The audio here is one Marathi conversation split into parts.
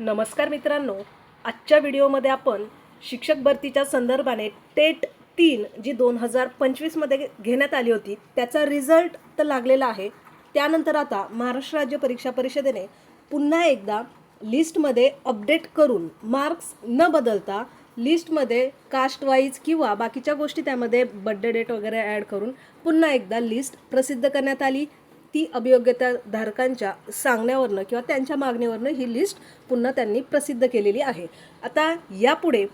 नमस्कार मित्रांनो आजच्या व्हिडिओमध्ये आपण शिक्षक भरतीच्या संदर्भाने टेट तीन जी दोन हजार पंचवीसमध्ये घेण्यात आली होती त्याचा रिझल्ट तर लागलेला आहे. त्यानंतर आता महाराष्ट्र राज्य परीक्षा परिषदेने पुन्हा एकदा लिस्टमध्ये अपडेट करून मार्क्स न बदलता लिस्टमध्ये कास्ट वाईज किंवा बाकीच्या गोष्टी त्यामध्ये बड्डे डेट वगैरे ॲड करून पुन्हा एकदा लिस्ट प्रसिद्ध करण्यात आली. ती अभियोग्यता धारकांच्या सांगण्यावरनं किंवा त्यांच्या मागणीवरनं ही लिस्ट पुन्हा त्यांनी प्रसिद्ध केलेली आहे. आता यापुढे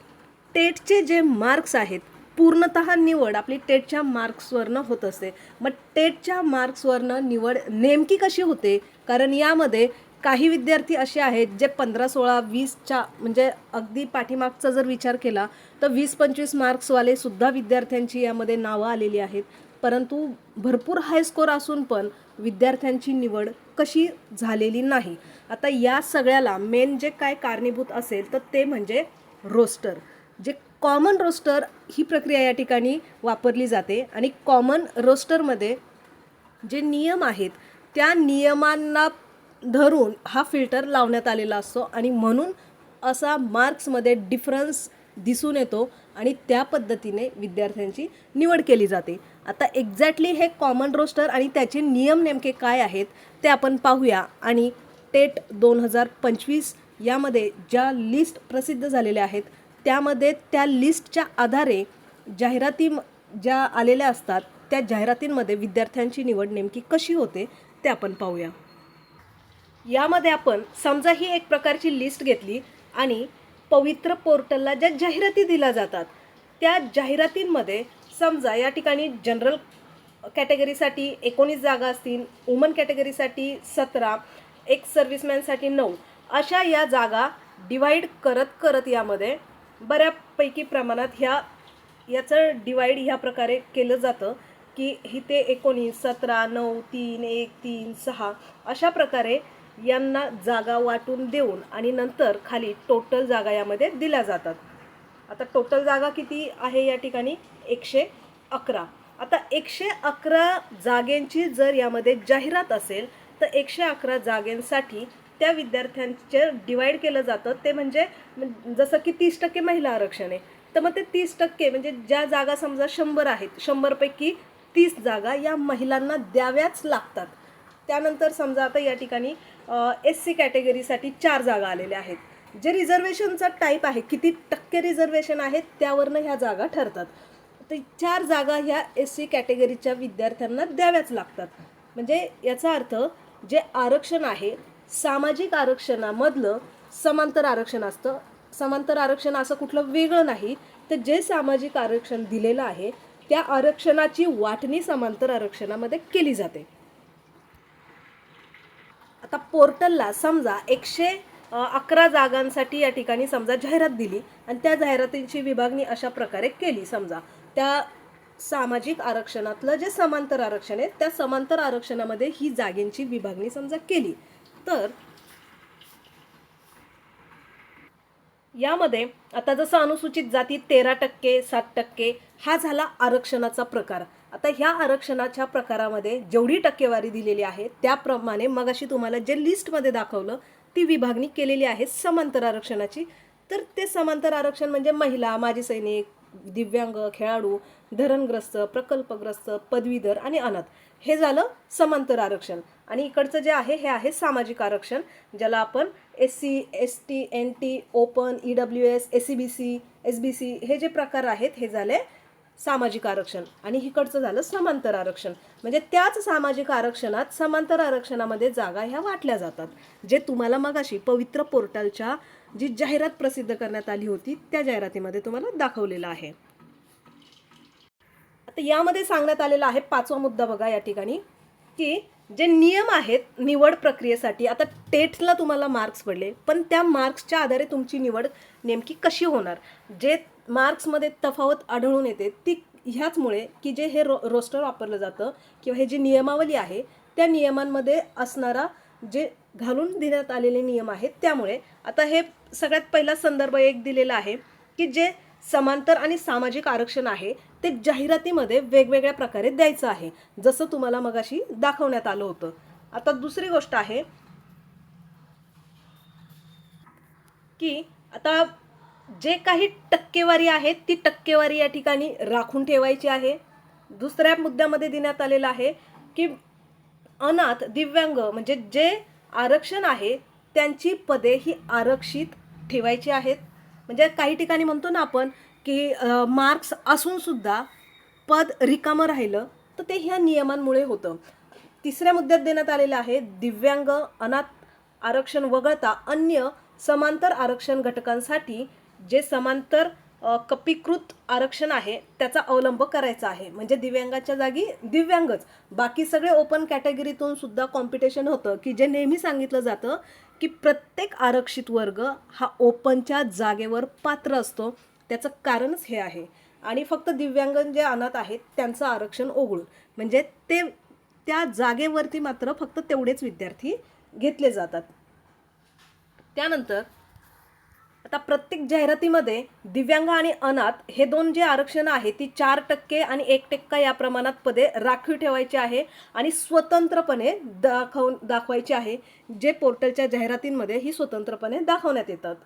टेटचे जे मार्क्स आहेत पूर्णतः निवड आपली टेटच्या मार्क्सवरनं होत असते. मग टेटच्या मार्क्सवरनं निवड नेमकी कशी होते? कारण यामध्ये काही विद्यार्थी असे आहेत जे पंधरा सोळा वीसच्या म्हणजे अगदी पाठीमागचा जर विचार केला तर वीस पंचवीस मार्क्सवाले सुद्धा विद्यार्थ्यांची यामध्ये नावं आलेली आहेत. परंतु भरपूर हायस्कोर असून पण विद्यार्थ्यांची निवड कशी झालेली नाही. आता या सगळ्याला मेन जे काय कारणीभूत असेल तर ते म्हणजे रोस्टर जे कॉमन रोस्टर ही प्रक्रिया या ठिकाणी वापरली जाते आणि कॉमन रोस्टरमध्ये जे नियम आहेत त्या नियमांना धरून हा फिल्टर लावण्यात आलेला असतो आणि म्हणून असा मार्क्समध्ये डिफरन्स दिसून येतो आणि त्या पद्धतीने विद्यार्थ्यांची निवड केली जाते. आता एक्झॅक्टली हे कॉमन रोस्टर आणि त्याचे नियम नेमके काय आहेत ते आपण पाहूया. आणि टेट दोन हजार पंचवीस यामध्ये ज्या लिस्ट प्रसिद्ध झालेल्या आहेत त्यामध्ये त्या लिस्टच्या आधारे जाहिराती ज्या आलेल्या असतात त्या जाहिरातींमध्ये विद्यार्थ्यांची निवड नेमकी कशी होते ते आपण पाहूया. यामध्ये आपण समजा ही एक प्रकारची लिस्ट घेतली आणि पवित्र पोर्टलला ज्या जाहिराती दिल्या जातात त्या जाहिरातींमध्ये समजा या ठिकाणी जनरल कॅटेगरीसाठी एकोणीस जागा असतील वुमन कॅटेगरीसाठी सतरा एक्स सर्व्हिसमॅनसाठी नऊ अशा या जागा डिवाईड करत करत यामध्ये बऱ्यापैकी प्रमाणात ह्या याचं डिवाईड ह्या प्रकारे केलं जातं की इथे एकोणीस सतरा नऊ तीन एक तीन सहा अशा प्रकारे यांना जागा वाटून देऊन आणि नंतर खाली टोटल जागा यामध्ये दिल्या जातात. आता टोटल जागा किती आहे या ठिकाणी? एकशे अकरा. आता एकशे अकरा जागेंची जर यामध्ये जाहिरात असेल तर एकशे अकरा जागेंसाठी त्या विद्यार्थ्यांचे डिवाईड केलं जातं. ते म्हणजे जसं की तीस टक्के महिला आरक्षण आहे तर मग ते तीस टक्के म्हणजे ज्या जागा समजा शंभर आहेत शंभरपैकी तीस जागा या महिलांना द्याव्याच लागतात. त्यानंतर समजा आता या ठिकाणी एस सी कॅटेगरीसाठी चार जागा आलेल्या आहेत. जे रिझर्वेशनचा टाईप आहे किती टक्के रिझर्वेशन आहेत त्यावरनं ह्या जागा ठरतात. तर चार जागा ह्या एस सी कॅटेगरीच्या विद्यार्थ्यांना द्याव्याच लागतात. म्हणजे याचा अर्थ जे आरक्षण आहे सामाजिक आरक्षणामधलं समांतर आरक्षण असतं. समांतर आरक्षण असं कुठलं वेगळं नाही. तर जे सामाजिक आरक्षण दिलेलं आहे त्या आरक्षणाची वाटणी समांतर आरक्षणामध्ये केली जाते. आता पोर्टलला समजा एकशे अकरा जागांसाठी या ठिकाणी समजा जाहिरात दिली आणि त्या जाहिरातींची विभागणी अशा प्रकारे केली. समजा त्या सामाजिक आरक्षणातलं जे समांतर आरक्षण आहे त्या समांतर आरक्षणामध्ये ही जागेंची विभागणी समजा केली. तर यामध्ये आता जसं अनुसूचित जाती तेरा टक्के सात टक्के हा झाला आरक्षणाचा प्रकार. आता ह्या आरक्षणाच्या प्रकारामध्ये जेवढी टक्केवारी दिलेली आहे त्याप्रमाणे मगाशी तुम्हाला जे लिस्टमध्ये दाखवलं ती विभागणी केलेली आहे समांतर आरक्षणाची. तर ते समांतर आरक्षण म्हणजे महिला माजी सैनिक दिव्यांग खेळाडू धरणग्रस्त प्रकल्पग्रस्त पदवीधर आणि अनाथ. हे झालं समांतर आरक्षण. आणि इकडचं जे आहे हे आहे सामाजिक आरक्षण ज्याला आपण S C S T N T open E W S S C B C S B C हे जे प्रकार आहेत हे झाले सामाजिक आरक्षण आणि इकडचं झालं समांतर आरक्षण. म्हणजे त्याच सामाजिक आरक्षणात समांतर आरक्षणामध्ये जागा ह्या वाटल्या जातात. जे तुम्हाला मगाशी पवित्र पोर्टलच्या जी जाहिरात प्रसिद्ध करण्यात आली होती त्या जाहिरातीमध्ये तुम्हाला दाखवलेलं आहे. आता यामध्ये सांगण्यात आलेला आहे पाचवा मुद्दा बघा या ठिकाणी की जे नियम आहेत निवड प्रक्रियेसाठी आता टेटला तुम्हाला मार्क्स पडले पण त्या मार्क्सच्या आधारे तुमची निवड नेमकी कशी होणार? जे मार्क्समध्ये तफावत आढळून येते ती ह्याचमुळे की जे हे रो रोस्टर वापरलं जातं किंवा हे जी नियमावली आहे त्या नियमांमध्ये असणारा जे घालून देण्यात आलेले नियम आहेत त्यामुळे आता हे सगळ्यात पहिला संदर्भ एक दिलेला आहे की जे समांतर आणि सामाजिक आरक्षण आहे ते जाहिरातीमध्ये वेगवेगळ्या प्रकारे द्यायचं आहे जसं तुम्हाला मगाशी दाखवण्यात आलं होतं. आता दुसरी गोष्ट आहे की आता जे काही टक्केवारी आहे ती टक्केवारी या ठिकाणी राखून ठेवायची आहे. दुसऱ्या मुद्द्यामध्ये देण्यात आलेलं आहे की अनाथ दिव्यांग म्हणजे जे आरक्षण आहे त्यांची पदे ही आरक्षित ठेवायची आहेत. म्हणजे काही ठिकाणी म्हणतो ना आपण की मार्क्स असूनसुद्धा पद रिकामं राहिलं तर ते ह्या नियमांमुळे होतं. तिसऱ्या मुद्द्यात देण्यात आलेलं आहे दिव्यांग अनाथ आरक्षण वगळता अन्य समांतर आरक्षण घटकांसाठी जे समांतर कपीकृत आरक्षण आहे त्याचा अवलंब करायचा आहे. म्हणजे दिव्यांगाच्या जागी दिव्यांगच. बाकी सगळे ओपन कॅटेगरीतून सुद्धा कॉम्पिटिशन होतं की जे नेहमी सांगितलं जातं की प्रत्येक आरक्षित वर्ग हा ओपनच्या जागेवर पात्र असतो. त्याचं कारणच हे आहे. आणि फक्त दिव्यांग जे अनाथ आहेत त्यांचं आरक्षण ओघळून. म्हणजे ते त्या जागेवरती मात्र फक्त तेवढेच विद्यार्थी घेतले जातात. त्यानंतर आता प्रत्येक जाहिरातीमध्ये दिव्यांग आणि अनाथ हे दोन जे आरक्षण आहे ती चार टक्के आणि एक टक्का या प्रमाणात पदे राखीव ठेवायची आहे आणि स्वतंत्रपणे दाखव दाखवायची आहे. जे पोर्टलच्या जाहिरातींमध्ये ही स्वतंत्रपणे दाखवण्यात येतात.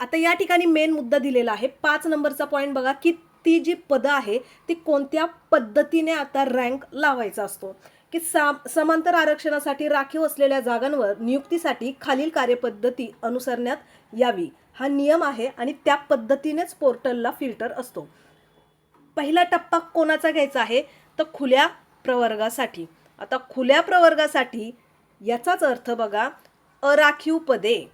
आता या ठिकाणी मेन मुद्दा दिलेला आहे. पाच नंबरचा पॉईंट बघा की ती जी पदं आहे ती कोणत्या पद्धतीने आता रँक लावायचा असतो? की सा समांतर आरक्षणासाठी राखीव असलेल्या जागांवर नियुक्तीसाठी खालील कार्यपद्धती अनुसरण्यात यावी. हा नियम आहे आणि त्या पद्धतीनेच पोर्टलला फिल्टर असतो. पहिला टप्पा कोणाचा घ्यायचा आहे? तर खुल्या प्रवर्गासाठी. आता खुल्या प्रवर्गासाठी याचाच अर्थ बघा अराखीव पदे.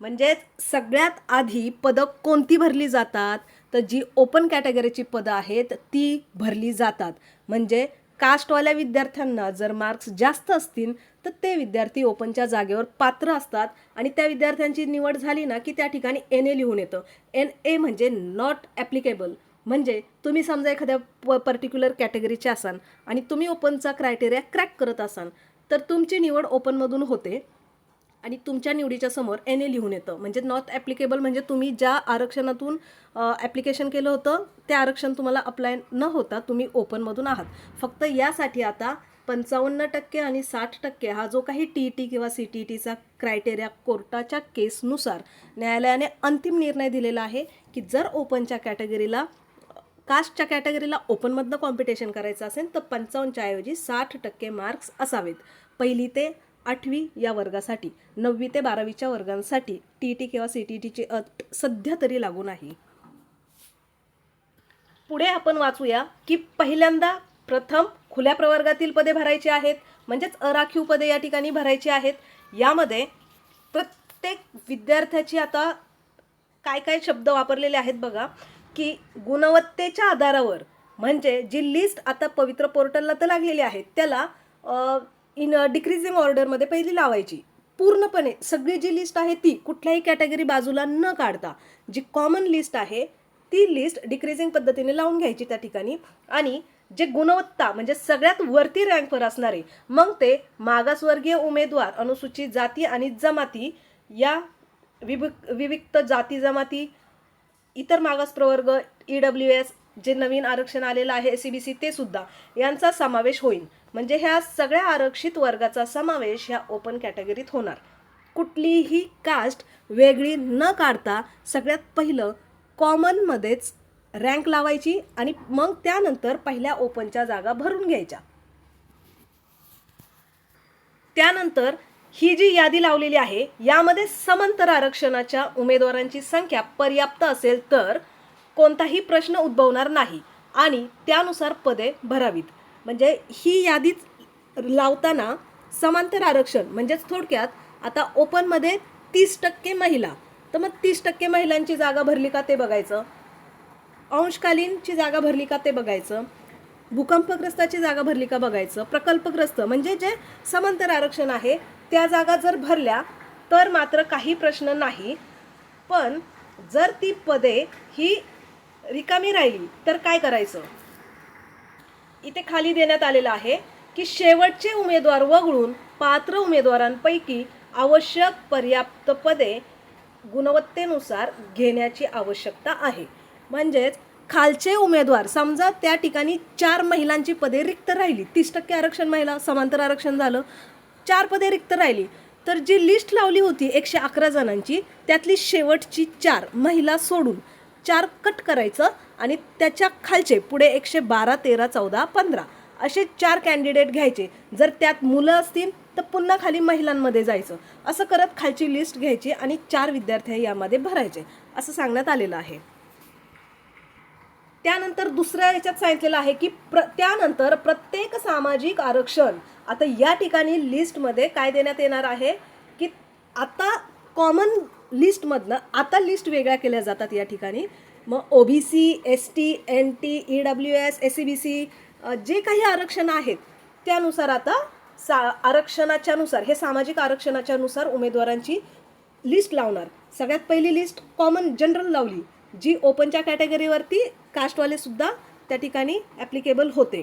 म्हणजेच सगळ्यात आधी पदं कोणती भरली जातात? तर जी ओपन कॅटेगरीची पदं आहेत ती भरली जातात. म्हणजे कास्टवाल्या विद्यार्थ्यांना जर मार्क्स जास्त असतील तर ते विद्यार्थी ओपनच्या जागेवर पात्र असतात आणि त्या विद्यार्थ्यांची निवड झाली ना की त्या ठिकाणी एन ए लिहून येतं. एन ए म्हणजे नॉट ॲप्लिकेबल म्हणजे तुम्ही समजा एखाद्या प पर्टिक्युलर कॅटेगरीचे असाल आणि तुम्ही ओपनचा क्रायटेरिया क्रॅक करत असाल तर तुमची निवड ओपनमधून होते. आणि तुमच्या निवडीच्या समोर एन ए लिहून येतं. म्हणजे नॉट ॲप्लिकेबल म्हणजे तुम्ही ज्या आरक्षणातून ॲप्लिकेशन केलं होतं ते आरक्षण तुम्हाला अप्लाय न होता तुम्ही ओपनमधून आहात. फक्त यासाठी आता पंचावन्न टक्के आणि साठ टक्के हा जो काही टी ई टी किंवा सी टी टीचा क्रायटेरिया कोर्टाच्या केसनुसार न्यायालयाने अंतिम निर्णय दिलेला आहे की जर ओपनच्या कॅटेगरीला कास्टच्या कॅटेगरीला ओपनमधनं कॉम्पिटिशन करायचं असेल तर पंचावन्नच्या ऐवजी साठ टक्के मार्क्स असावेत. पहिली ते आठवी या वर्गासाठी नववी ते बारावीच्या वर्गांसाठी टी टी किंवा सी टी टीची अट सध्या तरी लागू नाही. पुढे आपण वाचूया की पहिल्यांदा प्रथम खुल्या प्रवर्गातील पदे भरायची आहेत म्हणजेच अराखीव पदे या ठिकाणी भरायची आहेत. यामध्ये प्रत्येक विद्यार्थ्याची आता काय काय शब्द वापरलेले आहेत बघा की गुणवत्तेच्या आधारावर म्हणजे जी लिस्ट आता पवित्र पोर्टलला तर लागलेली आहे त्याला इन डिक्रीजिंग ऑर्डरमध्ये पहिली लावायची. पूर्णपणे सगळी जी लिस्ट आहे ती कुठल्याही कॅटेगरी बाजूला न काढता जी कॉमन लिस्ट आहे ती लिस्ट डिक्रीजिंग पद्धतीने लावून घ्यायची त्या ठिकाणी. आणि जे गुणवत्ता म्हणजे सगळ्यात वरती रँकवर असणारे मग ते मागासवर्गीय उमेदवार अनुसूचित जाती आणि जमाती या विविक विविक्त जाती जमाती इतर मागास प्रवर्ग ई डब्ल्यू एस जे नवीन आरक्षण आलेलं आहे सी बी सी ते सुद्धा यांचा समावेश होईल. म्हणजे ह्या सगळ्या आरक्षित वर्गाचा समावेश ह्या ओपन कॅटेगरीत होणार. कुठलीही कास्ट वेगळी न काढता सगळ्यात पहिलं कॉमनमध्येच रँक लावायची आणि मग त्यानंतर पहिल्या ओपनच्या जागा भरून घ्यायच्या. त्यानंतर ही जी यादी लावलेली आहे यामध्ये समांतर आरक्षणाच्या उमेदवारांची संख्या पर्याप्त असेल तर कोणताही प्रश्न उद्भवणार नाही आणि त्यानुसार पदे भरावीत. म्हणजे ही यादीच लावताना समांतर आरक्षण म्हणजेच थोडक्यात आता ओपनमध्ये तीस टक्के महिला. तर मग तीस टक्के महिलांची जागा भरली का ते बघायचं? अंशकालीनची जागा भरली का ते बघायचं? भूकंपग्रस्ताची जागा भरली का बघायचं? प्रकल्पग्रस्त म्हणजे जे समांतर आरक्षण आहे त्या जागा जर भरल्या तर मात्र काही प्रश्न नाही. पण जर ती पदे ही रिकामी राहिली तर काय करायचं? इथे खाली देण्यात आलेलं आहे की शेवटचे उमेदवार वगळून पात्र उमेदवारांपैकी आवश्यक पर्याप्त पदे गुणवत्तेनुसार घेण्याची आवश्यकता आहे. म्हणजेच खालचे उमेदवार समजा त्या ठिकाणी चार महिलांची पदे रिक्त राहिली तीस टक्के आरक्षण महिला समांतर आरक्षण झालं चार पदे रिक्त राहिली तर जी लिस्ट लावली होती एकशे अकरा जणांची त्यातली शेवटची चार महिला सोडून चार कट करायचं आणि त्याच्या खालचे पुढे एकशे बारा तेरा चौदा पंधरा असे चार कॅन्डिडेट घ्यायचे. जर त्यात मुलं असतील तर पुन्हा खाली महिलांमध्ये जायचं. असं करत खालची लिस्ट घ्यायची आणि चार विद्यार्थी यामध्ये भरायचे. असं सांगण्यात आलेलं आहे. त्यानंतर दुसऱ्या याच्यात सांगितलेलं आहे की प्र त्यानंतर प्रत्येक सामाजिक आरक्षण आता या ठिकाणी लिस्टमध्ये काय देण्यात येणार आहे? की आता कॉमन लिस्टमधनं आता लिस्ट वेगळ्या केल्या जातात या ठिकाणी. मग O B C S T N T E W S S C B C जे काही आरक्षण आहेत त्यानुसार आता सा आरक्षणाच्या नुसार हे सामाजिक आरक्षणाच्या नुसार उमेदवारांची लिस्ट लावणार. सगळ्यात पहिली लिस्ट कॉमन जनरल लावली जी ओपनच्या कॅटेगरीवरती कास्टवालेसुद्धा त्या ठिकाणी ॲप्लिकेबल होते.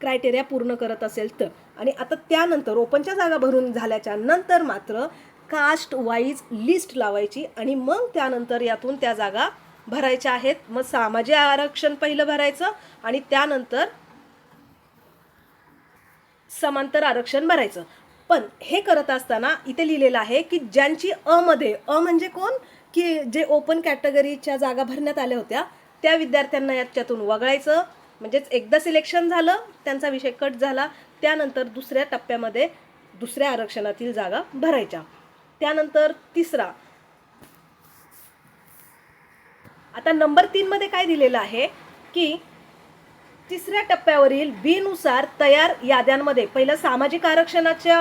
क्रायटेरिया पूर्ण करत असेल तर. आणि आता त्यानंतर ओपनच्या जागा भरून झाल्याच्यानंतर मात्र कास्ट वाईज लिस्ट लावायची आणि मग त्यानंतर यातून त्या जागा भरायच्या आहेत. मग सामाजिक आरक्षण पहिलं भरायचं आणि त्यानंतर समांतर आरक्षण भरायचं. पण हे करत असताना इथे लिहिलेलं आहे की ज्यांची अ मध्ये अ म्हणजे कोण? की जे ओपन कॅटेगरीच्या जागा भरण्यात आल्या होत्या त्या विद्यार्थ्यांना याच्यातून वगळायचं. म्हणजेच एकदा सिलेक्शन झालं त्यांचा विषय कट झाला त्यानंतर दुसऱ्या टप्प्यामध्ये दुसऱ्या आरक्षणातील जागा भरायच्या. त्यानंतर तिसरा. आता नंबर तीनमध्ये काय दिलेलं आहे? की तिसऱ्या टप्प्यावरील बीनुसार तयार याद्यांमध्ये पहिलं सामाजिक आरक्षणाच्या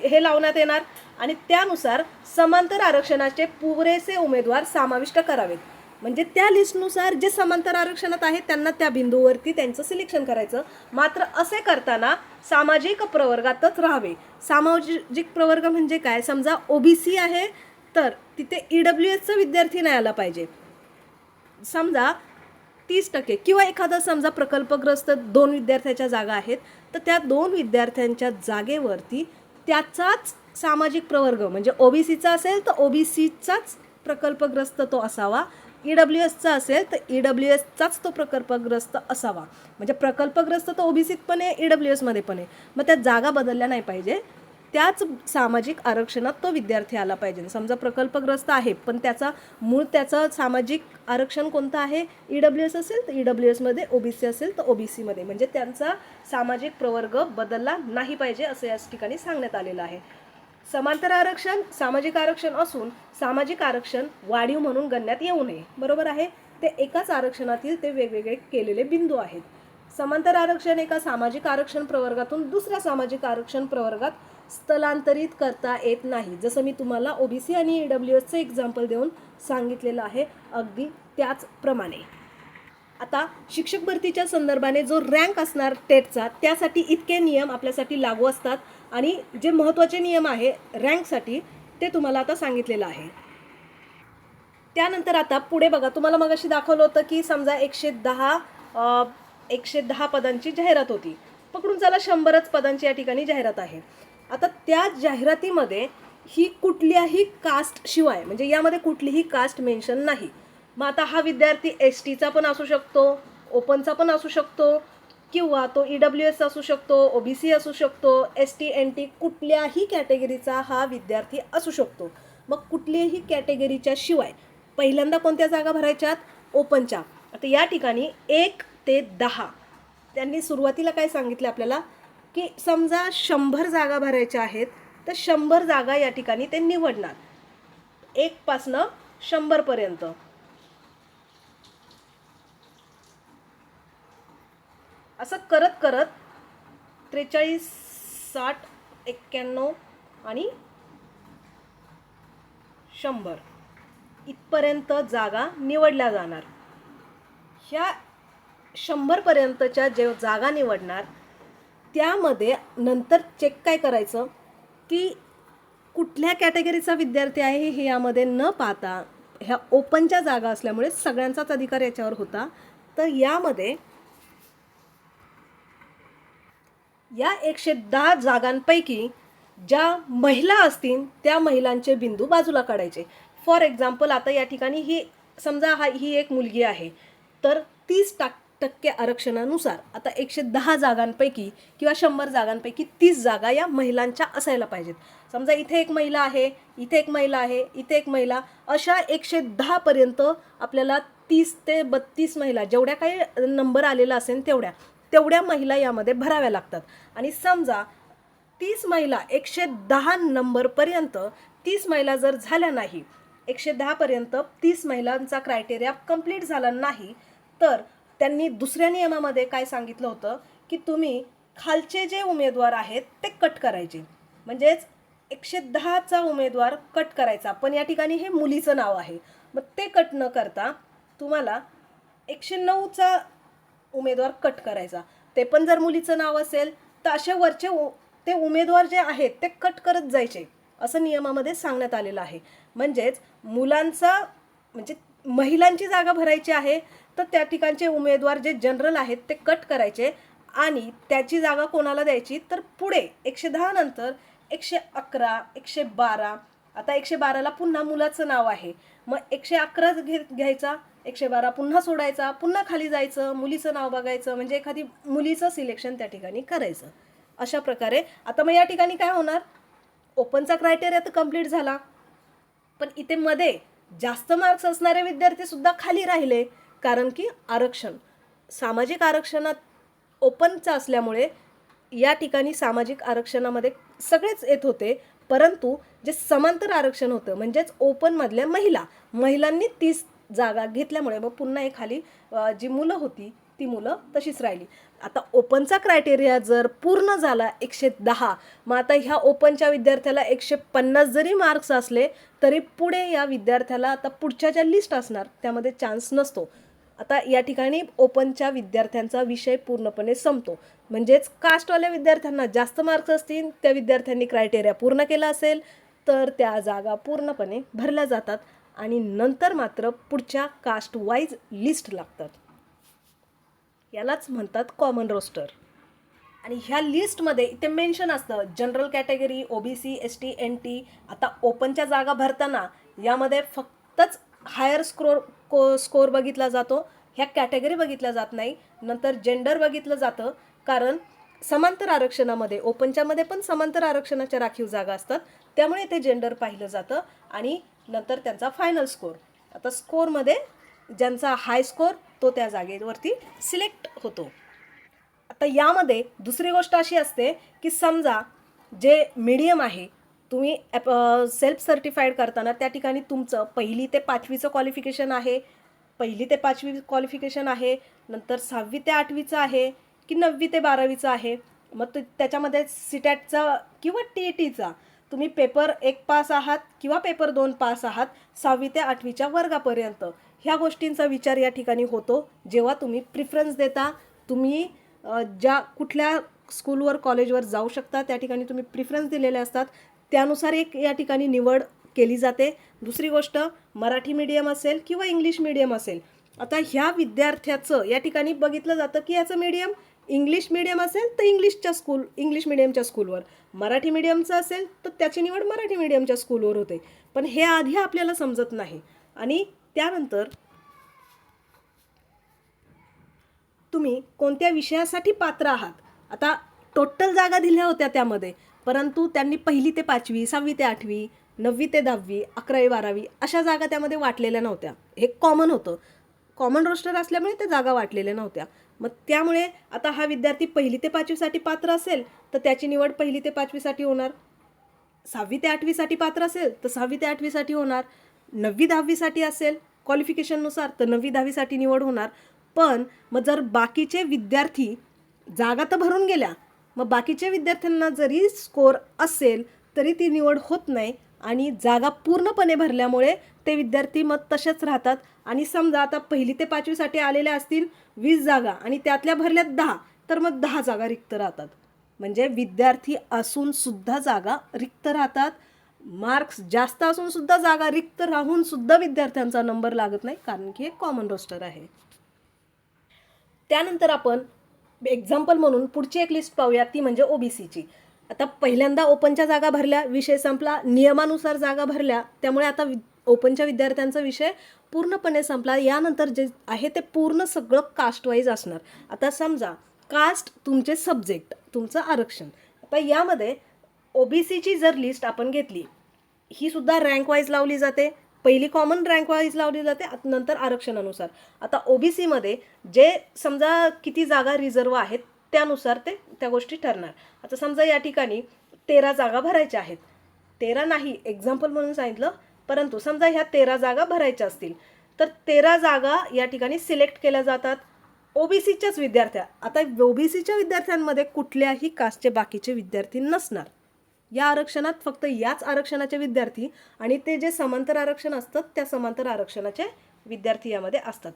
हे लावण्यात येणार आणि त्यानुसार समांतर आरक्षणाचे पुरेसे उमेदवार समाविष्ट करावेत. म्हणजे त्या लिस्टनुसार जे समांतर आरक्षणात आहेत त्यांना त्या बिंदूवरती त्यांचं सिलेक्शन करायचं. मात्र असे करताना सामाजिक प्रवर्गातच राहावे. सामाजिक प्रवर्ग म्हणजे काय? समजा ओबीसी आहे तर तिथे ई डब्ल्यू एसचा विद्यार्थी नाही आला पाहिजे. समजा तीस टक्के किंवा एखादा समजा प्रकल्पग्रस्त दोन विद्यार्थ्याच्या जागा आहेत तर त्या दोन विद्यार्थ्यांच्या जागेवरती त्याचाच सामाजिक प्रवर्ग म्हणजे ओबीसीचा असेल तर ओबीसीचाच प्रकल्पग्रस्त तो असावा. ई डब्ल्यू एसचा असेल तर ई डब्ल्यू एसचाच तो प्रकल्पग्रस्त असावा. म्हणजे प्रकल्पग्रस्त तर ओबीसीत पण आहे ई डब्ल्यू एसमध्ये पण आहे. मग त्या जागा बदलल्या नाही पाहिजे. त्याच सामाजिक आरक्षणात तो विद्यार्थी आला पाहिजे. समजा प्रकल्पग्रस्त आहे पण त्याचा मूळ त्याचं सामाजिक आरक्षण कोणतं आहे? ई डब्ल्यू एस असेल तर ई डब्ल्यू एसमध्ये ओ बी सी असेल तर ओ बी सीमध्ये म्हणजे त्यांचा सामाजिक प्रवर्ग बदलला नाही पाहिजे असं याच ठिकाणी सांगण्यात आलेलं आहे. समांतर आरक्षण सामाजिक आरक्षण असून सामाजिक आरक्षण वाढीव म्हणून गणण्यात येऊ नये. बरोबर आहे? ते एकाच आरक्षणातील ते वेगवेगळे केलेले बिंदू आहेत. समांतर आरक्षण एका सामाजिक आरक्षण प्रवर्गातून दुसऱ्या सामाजिक आरक्षण प्रवर्गात स्थलांतरित करता येत नाही. जसं मी तुम्हाला ओबीसी आणि ई डब्ल्यू एसचं एक्झाम्पल देऊन सांगितलेलं आहे अगदी त्याचप्रमाणे. आता शिक्षक भरतीच्या संदर्भाने जो रँक असणार टेटचा त्यासाठी इतके नियम आपल्यासाठी लागू असतात. आणि जे महत्त्वाचे नियम आहे रँकसाठी ते तुम्हाला आता सांगितलेलं आहे. त्यानंतर आता पुढे बघा तुम्हाला मग अशी दाखवलं होतं की समजा एकशे दहा एकशे दहा पदांची जाहिरात होती. पकडून चला शंभरच पदांची या ठिकाणी जाहिरात आहे. आता त्या जाहिरातीमध्ये ही कुठल्याही कास्ट शिवाय म्हणजे यामध्ये कुठलीही कास्ट मेन्शन नाही. मग आता हा विद्यार्थी एस टीचा पण असू शकतो ओपनचा पण असू शकतो किंवा तो ई डब्ल्यू एस असू शकतो ओ बी सी असू शकतो एस टी एन टी कुठल्याही कॅटेगरीचा हा विद्यार्थी असू शकतो. मग कुठल्याही कॅटेगरीच्या शिवाय पहिल्यांदा कोणत्या जागा भरायच्यात? ओपनच्या आता या ठिकाणी एक ते दहा. त्यांनी सुरुवातीला काय सांगितलं आपल्याला? की समजा शंभर जागा भरायच्या आहेत तर शंभर जागा या ठिकाणी ते निवडणार. एकपासनं शंभरपर्यंत असं करत करत त्रेचाळीस साठ एक्क्याण्णव आणि शंभर इथपर्यंत जागा निवडल्या जाणार. ह्या शंभरपर्यंतच्या जे जागा निवडणार त्यामध्ये नंतर चेक काय करायचं? की कुठल्या कॅटेगरीचा विद्यार्थी आहे हे यामध्ये न पाहता ह्या ओपनच्या जागा असल्यामुळे सगळ्यांचाच अधिकार याच्यावर होता. तर यामध्ये या एकशे दहा जागांपैकी ज्या महिला असतील त्या महिलांचे बिंदू बाजूला काढायचे. फॉर एक्झाम्पल आता या ठिकाणी ही समजा हा ही एक मुलगी आहे तर तीस टाक टक्के आरक्षणानुसार आता एकशे दहा जागांपैकी किंवा शंभर जागांपैकी तीस जागा या महिलांच्या असायला पाहिजेत. समजा इथे एक महिला आहे इथे एक महिला आहे इथे एक महिला अशा एकशे दहापर्यंत आपल्याला तीस ते बत्तीस महिला जेवढ्या काही नंबर आलेला असेल तेवढ्या तेवढ्या महिला यामध्ये भराव्या लागतात. आणि समजा तीस महिला एकशे दहा नंबरपर्यंत तीस महिला जर झाल्या नाही एकशे दहापर्यंत तीस महिलांचा क्रायटेरिया कंप्लीट झाला नाही तर त्यांनी दुसऱ्या नियमामध्ये काय सांगितलं होतं? की तुम्ही खालचे जे उमेदवार आहेत ते कट करायचे. म्हणजेच एकशे दहाचा उमेदवार कट करायचा. पण या ठिकाणी हे मुलीचं नाव आहे. मग ते कट न करता तुम्हाला एकशे नऊचा उमेदवार कट करायचा. ते पण जर मुलीचं नाव असेल तर असे वरचे उ- ते उमेदवार जे आहेत ते कट करत जायचे असं नियमामध्ये सांगण्यात आलेलं आहे. म्हणजेच मुलांचा म्हणजे महिलांची जागा भरायची आहे तर त्या ठिकाणचे उमेदवार जे जनरल आहेत ते कट करायचे आणि त्याची जागा कोणाला द्यायची? तर पुढे एकशे दहा नंतर एकशे अकरा एकशे बारा आता एकशे बाराला पुन्हा मुलाचं नाव आहे. मग एकशे अकरा घे घ्यायचा? एकशे बारा पुन्हा सोडायचा पुन्हा खाली जायचं मुलीचं नाव बघायचं म्हणजे एखादी मुलीचं सिलेक्शन त्या ठिकाणी करायचं. अशा प्रकारे. आता मग या ठिकाणी काय होणार? ओपनचा क्रायटेरिया तर कंप्लीट झाला. पण इथे मध्ये जास्त मार्क्स असणारे विद्यार्थीसुद्धा खाली राहिले. कारण की आरक्षण. सामाजिक आरक्षणात ओपनचं असल्यामुळे या ठिकाणी सामाजिक आरक्षणामध्ये सगळेच येत होते. परंतु जे समांतर आरक्षण होतं म्हणजेच ओपनमधल्या महिला महिलांनी तीस जागा घेतल्यामुळे मग पुन्हा एक खाली जी मुलं होती ती मुलं तशीच राहिली. आता ओपनचा क्रायटेरिया जर पूर्ण झाला एकशे दहा मग आता ह्या ओपनच्या विद्यार्थ्याला एकशे पन्नास जरी मार्क्स असले तरी पुढे या विद्यार्थ्याला आता पुढच्या ज्या लिस्ट असणार त्यामध्ये चान्स नसतो. आता या ठिकाणी ओपनच्या विद्यार्थ्यांचा विषय पूर्णपणे संपतो. म्हणजेच कास्टवाल्या विद्यार्थ्यांना जास्त मार्क्स असतील त्या विद्यार्थ्यांनी क्रायटेरिया पूर्ण केला असेल तर त्या जागा पूर्णपणे भरल्या जातात. आणि नंतर मात्र पुढच्या कास्ट वाईज लिस्ट लागतात. यालाच म्हणतात कॉमन रोस्टर आणि ह्या लिस्टमध्ये इथे मेन्शन असतं general category O B C S T N T आता ओपनच्या जागा भरताना यामध्ये फक्तच हायर स्कोर को स्कोर बघितला जातो. ह्या कॅटेगरी बघितल्या जात नाही. नंतर जेंडर बघितलं जातं. कारण समांतर आरक्षणामध्ये ओपनच्यामध्ये पण समांतर आरक्षणाच्या राखीव जागा असतात. त्यामुळे ते जेंडर पाहिलं जातं. आणि नंतर त्यांचा फायनल स्कोर आता स्कोरमध्ये ज्यांचा हाय स्कोर तो त्या जागेवरती सिलेक्ट होतो. आता यामध्ये दुसरी गोष्ट अशी असते की समजा जे मीडियम आहे तुम्ही ॲप सेल्फ सर्टिफाईड करताना त्या ठिकाणी तुमचं पहिली ते पाचवीचं क्वालिफिकेशन आहे पहिली ते पाचवी क्वालिफिकेशन आहे नंतर सहावी ते आठवीचं आहे की नववी ते बारावीचं आहे मग ते त्याच्यामध्ये सिटॅटचा किंवा टी ई टीचा तुम्ही पेपर एक पास आहात किंवा पेपर दोन पास आहात सहावी ते आठवीच्या वर्गापर्यंत. ह्या गोष्टींचा विचार या ठिकाणी होतो. जेव्हा तुम्ही प्रिफरन्स देता तुम्ही ज्या कुठल्या स्कूलवर कॉलेजवर जाऊ शकता त्या ठिकाणी तुम्ही प्रिफरन्स दिलेले असतात. त्यानुसार एक या ठिकाणी निवड केली जाते. दुसरी गोष्ट मराठी मीडियम असेल किंवा इंग्लिश मीडियम असेल. आता ह्या विद्यार्थ्याचं या ठिकाणी बघितलं जातं की याचं मीडियम इंग्लिश मीडियम असेल तर इंग्लिशच्या स्कूल इंग्लिश मिडियमच्या स्कूलवर. मराठी मीडियमचं असेल तर त्याची निवड मराठी मीडियमच्या स्कूलवर होते. पण हे आधी आपल्याला समजत नाही. आणि त्यानंतर तुम्ही कोणत्या विषयासाठी पात्र आहात? आता टोटल जागा दिल्या होत्या त्यामध्ये. परंतु त्यांनी पहिली ते पाचवी सहावी ते आठवी नववी ते दहावी अकरावी बारावी अशा जागा त्यामध्ये वाटलेल्या नव्हत्या. हे कॉमन होतं. कॉमन रोस्टर असल्यामुळे त्या जागा वाटलेल्या नव्हत्या. मग त्यामुळे आता हा विद्यार्थी पहिली ते पाचवीसाठी पात्र असेल तर त्याची निवड पहिली ते पाचवीसाठी होणार. सहावी ते आठवीसाठी पात्र असेल तर सहावी ते आठवीसाठी होणार. नववी दहावीसाठी असेल क्वालिफिकेशननुसार तर नववी दहावीसाठी निवड होणार. पण मग जर बाकीचे विद्यार्थी जागा तर भरून गेल्या मग बाकीच्या विद्यार्थ्यांना जरी स्कोर असेल तरी ती निवड होत नाही आणि जागा पूर्णपणे भरल्यामुळे ते विद्यार्थी मग तसेच राहतात. आणि समजा आता पहिली ते पाचवीसाठी आलेल्या असतील वीस जागा आणि त्यातल्या भरल्यात दहा तर मग दहा जागा रिक्त राहतात. म्हणजे विद्यार्थी असून सुद्धा जागा रिक्त राहतात. मार्क्स जास्त असून सुद्धा जागा रिक्त राहून सुद्धा विद्यार्थ्यांचा नंबर लागत नाही कारण की हे कॉमन रोस्टर आहे. त्यानंतर आपण एक्झाम्पल म्हणून पुढची एक लिस्ट पाहूया ती म्हणजे ओबीसीची आता पहिल्यांदा ओपनच्या जागा भरल्या विषय संपला नियमानुसार जागा भरल्या त्यामुळे आता ओपनच्या विद्यार्थ्यांचा विषय पूर्णपणे संपला. यानंतर जे आहे ते पूर्ण सगळं कास्टवाईज असणार. आता समजा कास्ट तुमचे सब्जेक्ट तुमचं आरक्षण. आता यामध्ये ओबीसीची जर लिस्ट आपण घेतली ही सुद्धा रँक वाईज लावली जाते. पहिली कॉमन रँक वाईज लावली जाते आत- नंतर आरक्षणानुसार. आता ओबीसीमध्ये जे समजा किती जागा रिझर्व आहेत त्यानुसार ते त्या गोष्टी ठरणार. आता समजा या ठिकाणी तेरा जागा भरायच्या आहेत. तेरा नाही एक्झाम्पल म्हणून सांगितलं परंतु समजा ह्या तेरा जागा भरायच्या असतील तर तेरा जागा या ठिकाणी सिलेक्ट केल्या जातात. ओबीसीच्याच विद्यार्थ्या आता ओबीसीच्या विद्यार्थ्यांमध्ये कुठल्याही कास्टचे बाकीचे विद्यार्थी नसणार. या आरक्षणात फक्त याच आरक्षणाचे विद्यार्थी आणि ते जे समांतर आरक्षण असतात त्या समांतर आरक्षणाचे विद्यार्थी यामध्ये असतात.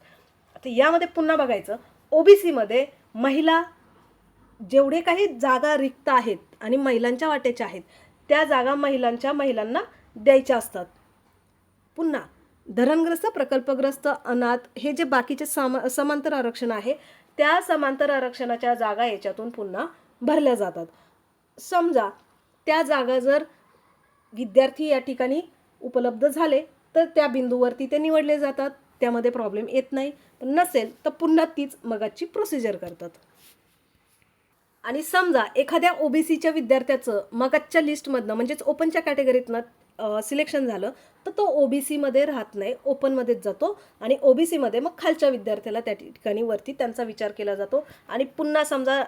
आता यामध्ये पुन्हा बघायचं. ओबीसीमध्ये महिला जेवढे काही जागा रिक्त आहेत आणि महिलांच्या वाटेच्या आहेत त्या जागा महिलांच्या महिलांना द्यायच्या असतात. पुन्हा धरणग्रस्त प्रकल्पग्रस्त अनाथ हे जे बाकीचे सम समांतर आरक्षण आहे त्या समांतर आरक्षणाच्या जागा याच्यातून पुन्हा भरल्या जातात. समजा त्या जागा जर विद्यार्थी या ठिकाणी उपलब्ध झाले तर त्या बिंदूवरती ते निवडले जातात. त्यामध्ये प्रॉब्लेम येत नाही. पण नसेल तर पुन्हा तीच मगाची प्रोसिजर करतात. आणि समजा एखाद्या ओबीसीच्या विद्यार्थ्याचं मगाच्या लिस्टमधनं म्हणजेच ओपनच्या कॅटेगरीतनं सिलेक्शन झालं तर तो ओ बी सीमध्ये राहत नाही ओपनमध्येच जातो आणि ओ बी सीमध्ये मग खालच्या विद्यार्थ्याला त्या ठिकाणी वरती त्यांचा विचार केला जातो आणि पुन्हा समजा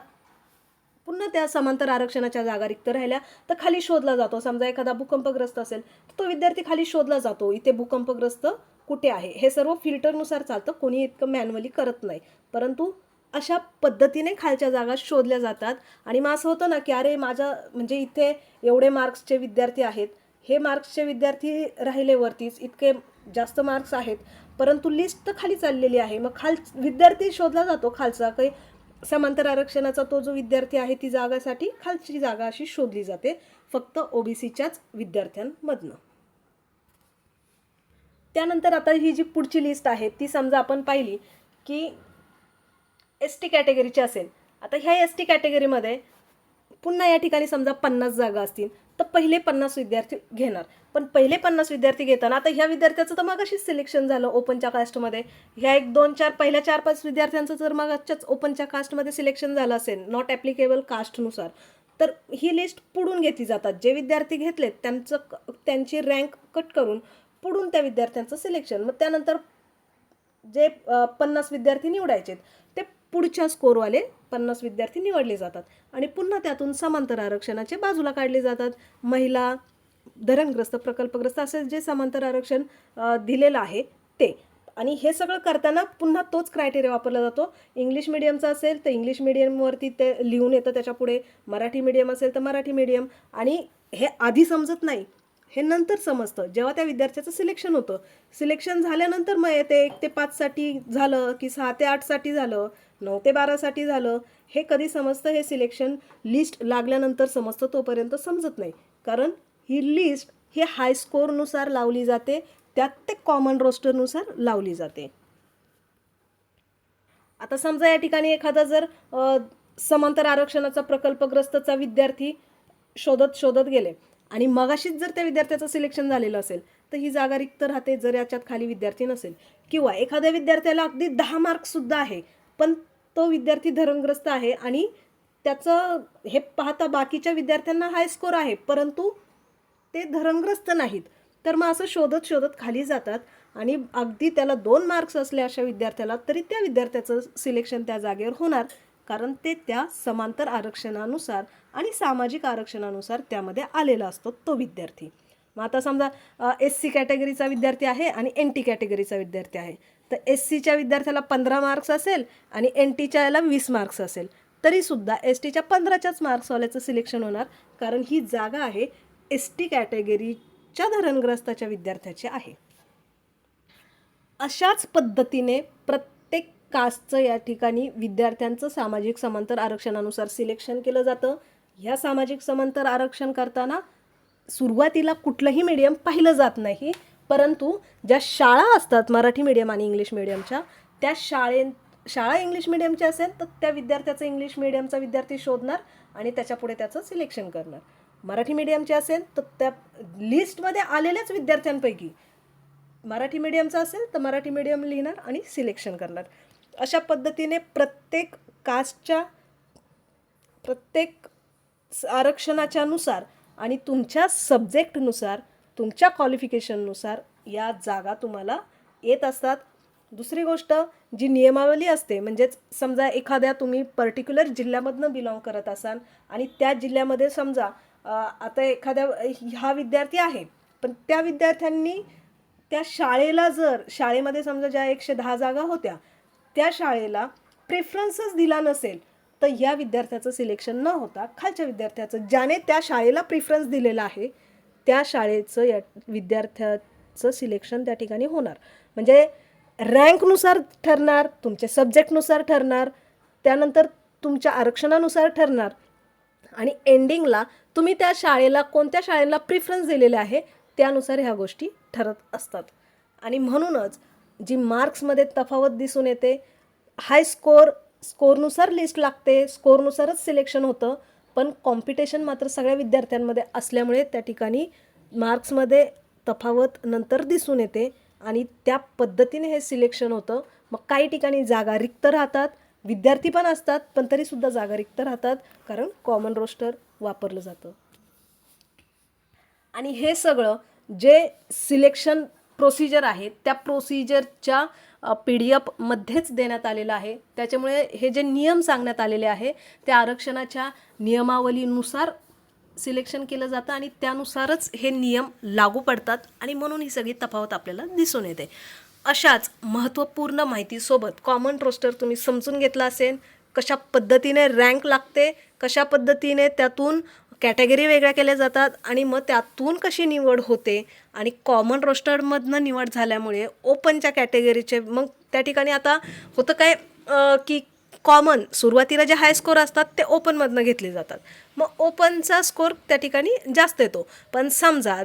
पुन्हा त्या समांतर आरक्षणाच्या जागा रिक्त राहिल्या तर खाली शोधला जातो. समजा एखादा भूकंपग्रस्त असेल तर तो विद्यार्थी खाली शोधला जातो इथे भूकंपग्रस्त कुठे आहे? हे सर्व फिल्टरनुसार चालतं कोणी इतकं मॅन्युअली करत नाही. परंतु अशा पद्धतीने खालच्या जागा शोधल्या जातात आणि मग असं होतं ना की अरे माझ्या म्हणजे इथे एवढे मार्क्सचे विद्यार्थी आहेत हे मार्क्सचे विद्यार्थी राहिले वरतीच इतके जास्त मार्क्स आहेत. परंतु लिस्ट तर खाली चाललेली आहे. मग खाल विद्यार्थी शोधला जातो खालचा. काही समांतर आरक्षणाचा तो जो विद्यार्थी आहे ती जागासाठी खालची जागा अशी शोधली जाते फक्त ओबीसीच्याच विद्यार्थ्यांमधनं. त्यानंतर आता ही जी पुढची लिस्ट आहे ती समजा आपण पाहिली की एस टी कॅटेगरीची असेल. आता ह्या एस टी कॅटेगरीमध्ये पुन्हा या ठिकाणी समजा पन्नास जागा असतील. तर पहिले पन्नास विद्यार्थी घेणार. पण पहिले पन्नास विद्यार्थी घेताना आता ह्या विद्यार्थ्याचं तर मग अशीच सिलेक्शन झालं ओपनच्या कास्टमध्ये ह्या एक दोन चार पहिल्या चार पाच विद्यार्थ्यांचं जर मग आजच्याच ओपनच्या कास्टमध्ये सिलेक्शन झालं असेल नॉट ॲप्लिकेबल कास्टनुसार तर ही लिस्ट पुढून घेतली जातात. जे विद्यार्थी घेतलेत त्यांचं क- त्यांची रँक कट करून पुढून त्या विद्यार्थ्यांचं सिलेक्शन मग त्यानंतर जे पन्नास विद्यार्थी निवडायचे आहेत पुढच्या स्कोरवाले पन्नास विद्यार्थी निवडले जातात आणि पुन्हा त्यातून समांतर आरक्षणाचे बाजूला काढले जातात. महिला धरणग्रस्त प्रकल्पग्रस्त असे जे समांतर आरक्षण दिलेलं आहे ते. आणि हे सगळं करताना पुन्हा तोच क्रायटेरिया वापरला जातो. इंग्लिश मिडियमचा असेल तर इंग्लिश मिडियमवरती ते लिहून येतं त्याच्यापुढे मराठी मिडियम असेल तर मराठी मिडियम आणि हे आधी समजत नाही हे नंतर समजतं. जेव्हा त्या विद्यार्थ्याचं सिलेक्शन होतं. सिलेक्शन झाल्यानंतर मग येते एक ते पाचसाठी झालं की सहा ते आठसाठी झालं. नऊ ते बारासाठी झालं हे कधी समजतं? हे सिलेक्शन लिस्ट लागल्यानंतर समजतं तोपर्यंत समजत नाही. कारण ही लिस्ट ही हायस्कोरनुसार लावली जाते त्यात ते कॉमन रोस्टरनुसार लावली जाते. आता समजा या ठिकाणी एखादा जर समांतर आरक्षणाचा प्रकल्पग्रस्तचा विद्यार्थी शोधत शोधत गेले आणि मगाशीच जर त्या विद्यार्थ्याचं सिलेक्शन झालेलं असेल तर ही जागा रिक्त राहते जर याच्यात खाली विद्यार्थी नसेल. किंवा एखाद्या विद्यार्थ्याला अगदी दहा मार्कसुद्धा आहे पण तो विद्यार्थी धरणग्रस्त आहे आणि त्याचं हे पाहता बाकीच्या विद्यार्थ्यांना हाय स्कोर आहे परंतु ते धरणग्रस्त नाहीत. तर मग असं शोधत शोधत खाली जातात आणि अगदी त्याला दोन मार्क्स असले अशा विद्यार्थ्याला तरी त्या विद्यार्थ्याचं सिलेक्शन त्या जागेवर होणार. कारण ते त्या समांतर आरक्षणानुसार आणि सामाजिक आरक्षणानुसार त्यामध्ये आलेला असतो तो विद्यार्थी. मग आता समजा एस सी कॅटेगरीचा विद्यार्थी आहे आणि एन टी कॅटेगरीचा विद्यार्थी आहे. तर एस सीच्या विद्यार्थ्याला पंधरा मार्क्स असेल आणि एन टीच्या याला वीस मार्क्स असेल. तरीसुद्धा एस टीच्या पंधराच्याच मार्क्सवाल्याचं सिलेक्शन होणार कारण ही जागा आहे एस टी कॅटेगरीच्या धरणग्रस्ताच्या विद्यार्थ्याची आहे. अशाच पद्धतीने प्रत्येक कास्टचं या ठिकाणी विद्यार्थ्यांचं सामाजिक समांतर आरक्षणानुसार सिलेक्शन केलं जातं. ह्या सामाजिक समांतर आरक्षण करताना सुरुवातीला कुठलंही मीडियम पाहिलं जात नाही. परंतु ज्या शाळा असतात मराठी मीडियम आणि इंग्लिश मिडियमच्या त्या शाळे शाळा इंग्लिश मिडियमच्या असेल तर त्या विद्यार्थ्याचं इंग्लिश मिडियमचा विद्यार्थी शोधणार आणि त्याच्यापुढे त्याचं सिलेक्शन करणार. मराठी मीडियमची असेल तर त्या लिस्टमध्ये आलेल्याच विद्यार्थ्यांपैकी मराठी मीडियमचा असेल तर मराठी मीडियम लिहिणार आणि सिलेक्शन करणार. अशा पद्धतीने प्रत्येक कास्टच्या प्रत्येक आरक्षणाच्यानुसार आणि तुमच्या सब्जेक्टनुसार तुमच्या क्वालिफिकेशननुसार या जागा तुम्हाला येत असतात. दुसरी गोष्ट जी नियमावली असते म्हणजेच समजा एखाद्या तुम्ही पर्टिक्युलर जिल्ह्यामधनं बिलॉंग करत असाल आणि त्या जिल्ह्यामध्ये समजा आता एखाद्या हा विद्यार्थी आहे पण त्या विद्यार्थ्यांनी त्या शाळेला जर शाळेमध्ये समजा ज्या एकशे दहा जागा होत्या त्या शाळेला प्रेफरन्सच दिला नसेल तर या विद्यार्थ्याचं सिलेक्शन न होता खालच्या विद्यार्थ्याचं ज्याने त्या शाळेला प्रिफरन्स दिलेला आहे त्या शाळेचं या विद्यार्थ्याचं सिलेक्शन त्या ठिकाणी होणार. म्हणजे रँकनुसार ठरणार तुमच्या सब्जेक्टनुसार ठरणार त्यानंतर तुमच्या आरक्षणानुसार ठरणार. आणि एंडिंगला तुम्ही त्या शाळेला कोणत्या शाळेला प्रिफरन्स दिलेला आहे त्यानुसार ह्या गोष्टी ठरत असतात. आणि म्हणूनच जी मार्क्समध्ये तफावत दिसून येते हाय स्कोर स्कोरनुसार लिस्ट लागते स्कोरनुसारच सिलेक्शन होतं. पण कॉम्पिटिशन मात्र सगळ्या विद्यार्थ्यांमध्ये असल्यामुळे त्या ठिकाणी मार्क्समध्ये तफावत नंतर दिसून येते आणि त्या पद्धतीने हे सिलेक्शन होतं. मग काही ठिकाणी जागा रिक्त राहतात विद्यार्थी पण असतात पण तरीसुद्धा जागा रिक्त राहतात कारण कॉमन रोस्टर वापरलं जातं. आणि हे सगळं जे सिलेक्शन प्रोसिजर आहे त्या प्रोसिजरच्या पी डी एफमध्येच देण्यात आलेलं आहे. त्याच्यामुळे हे जे नियम सांगण्यात आलेले आहे त्या आरक्षणाच्या नियमावलीनुसार सिलेक्शन केलं जातं आणि त्यानुसारच हे नियम लागू पडतात आणि म्हणून ही सगळी तफावत आपल्याला दिसून येते. अशाच महत्त्वपूर्ण माहितीसोबत कॉमन रोस्टर तुम्ही समजून घेतला असेल कशा पद्धतीने रँक लागते कशा पद्धतीने त्यातून कॅटेगरी वेगळ्या केल्या जातात आणि मग त्यातून कशी निवड होते आणि कॉमन रोस्टरमधनं निवड झाल्यामुळे ओपनच्या कॅटेगरीचे मग त्या ठिकाणी आता होतं काय की कॉमन सुरुवातीला जे हाय स्कोर असतात ते ओपनमधनं घेतले जातात. मग ओपनचा स्कोर त्या ठिकाणी जास्त येतो. पण समजा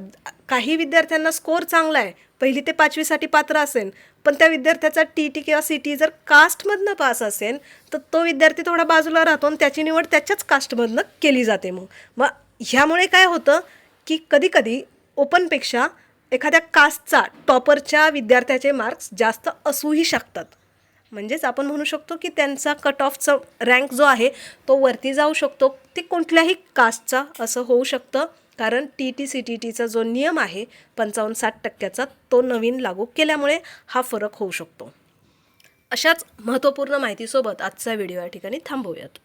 काही विद्यार्थ्यांना स्कोर चांगला आहे पहिली ते पाचवीसाठी पात्र असेल पण त्या विद्यार्थ्याचा टी टी किंवा सी टी जर कास्टमधनं पास असेल तर तो विद्यार्थी थोडा बाजूला राहतो आणि त्याची निवड त्याच्याच कास्टमधनं केली जाते मग. मग ह्यामुळे काय होतं की कधीकधी ओपनपेक्षा एखाद्या कास्टचा टॉपरच्या विद्यार्थ्याचे मार्क्स जास्त असूही शकतात. म्हणजेच आपण म्हणू शकतो की त्यांचा कट ऑफचा रँक जो आहे तो वरती जाऊ शकतो. ते कुठल्याही कास्टचा असं होऊ शकतं. कारण टी टी सी टी टीचा जो नियम आहे पंचावन्न साठ टक्क्याचा तो नवीन लागू केल्यामुळे हा फरक होऊ शकतो. अशाच महत्त्वपूर्ण माहितीसोबत आजचा व्हिडिओ या ठिकाणी थांबवूयात.